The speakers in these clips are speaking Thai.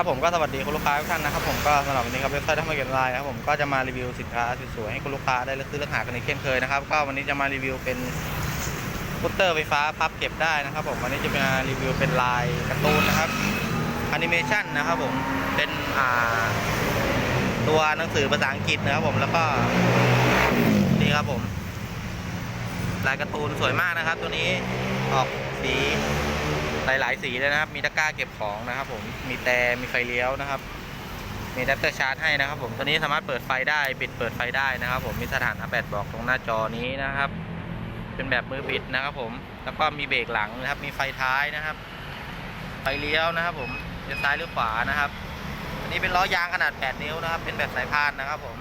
ครับผมก็สวัสดีคุณลูกค้าทุกท่านนะครับผมก็สำหรับวันนี้ครับเว็บไซต์ทำมาเก็ตไลน์นะครับผมก็จะมารีวิวสินค้าสวยๆให้คุณลูกค้าได้เลือกซื้อเลือกหากันในเช่นเคยนะครับก็วันนี้จะมารีวิวเป็นสกูตเตอร์ไฟฟ้าพับเก็บได้นะครับผมวันนี้จะมารีวิวเป็นลายการ์ตูนนะครับแอนิเมชันนะครับผมเป็นอ่าตัวหนังสือภาษาอังกฤษนะครับผมแล้วก็นี่ครับผมลายการ์ตูนสวยมากนะครับ ตัวนี้ออกสี หลายๆสีเลยนะครับ มีตะกร้าเก็บของนะครับ ผม มีแต่มีไฟเลี้ยวนะครับ มีอะแดปเตอร์ชาร์จให้นะครับ ผม ตัวนี้สามารถเปิดไฟได้ ปิดเปิดไฟได้นะครับ ผม มีสถานะแบตบอกตรงหน้าจอนี้นะครับ เป็นแบบมือปิดนะครับ ผม แล้วก็มีเบรกหลังนะครับ มีไฟท้ายนะครับ ไฟเลี้ยวนะครับ ผมจะซ้ายหรือขวานะครับ อันนี้เป็นล้อยางขนาด 8 นิ้วนะครับ เป็นแบบสายพานนะครับ ผม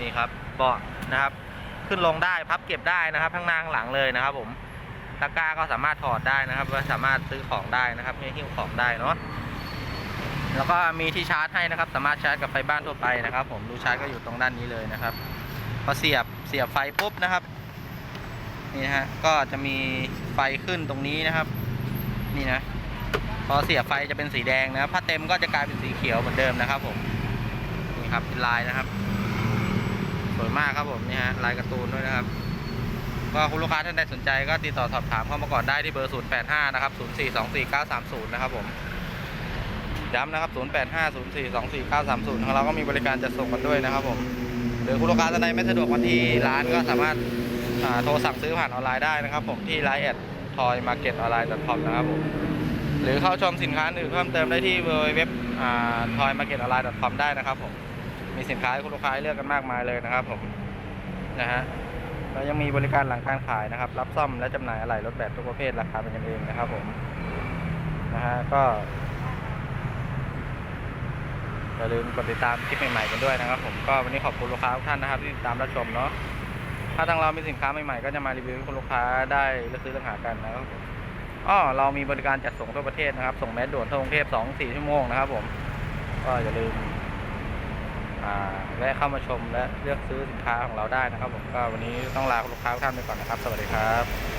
นี่ครับ เบาะนะครับ ขึ้นลงได้ พับเก็บได้นะครับ ทั้งหน้าข้างหลังเลยนะครับ ผม ตะกร้าก็สามารถถอดได้นะครับก็สามารถซื้อของได้นะครับให้หิ้วของได้เนาะแล้วก็มีที่ชาร์จให้นะครับ สามารถชาร์จกับไฟบ้านทั่วไปนะครับ ผมรูชาร์จก็อยู่ตรงด้านนี้เลยนะครับพอเสียบเสียบไฟปุ๊บนะครับนี่ฮะก็จะมีไฟขึ้นตรงนี้นะครับ นี่นะ พอเสียบไฟจะเป็นสีแดงนะครับถ้าเต็มก็จะกลายเป็นสีเขียวเหมือนเดิมนะครับ ผมนี่ครับเป็นลายนะครับสวยมากครับผมนี่ฮะลายการ์ตูนด้วยนะครับ ก็คุณลูกค้าท่านใดสนใจก็ติดต่อสอบถามเข้ามาก่อนได้ที่เบอร์ 085 นะครับ 0424930 นะครับผมย้ำนะครับ 085-0424930 ของเราก็มีบริการจัดส่งกันด้วยนะครับผมหรือคุณลูกค้าท่านใดไม่สะดวกมาที่ร้านก็สามารถาโทรสั่งซื้อผ่านออนไลน์ได้นะครับ ผมที่ไลน์แอดทอยมาเก็ตออนไลน์ .com นะครับผมหรือเข้าชมสินค้าอื่นเพิ่มเติมได้ที่เว็บทอยมาเก็ตออนไลน์ .com ได้นะครับผมมีสินค้าให้คุณลูกค้าเลือกกันมากมายเลยนะครับผมนะฮะ เรายังมีบริการหลังการขายนะครับ รับซ่อมและจำหน่ายอะไหล่รถแบบทุกประเภทราคาเป็นกันเองนะครับผมนะฮะก็อย่าลืมกดติดตามคลิปใหม่ๆกันด้วยนะครับ ผมก็วันนี้ขอบคุณลูกค้าทุกท่านนะครับที่ติดตามรับชมเนาะถ้าทางเรามีสินค้าใหม่ๆก็จะมารีวิวให้คุณลูกค้าได้เลือกซื้อเลือกหากันนะครับผมอ้อเรามีบริการจัดส่งทั่วประเทศนะครับ ส่งแมสด่วนทั่วกรุงเทพ2-4ชั่วโมงนะครับ ผม ก็อย่าลืม แวะเข้ามาชมและเลือกซื้อสินค้าของเราได้นะครับผมก็วันนี้ต้องลาคุณลูกค้าทุกท่านไปก่อนนะครับ สวัสดีครับ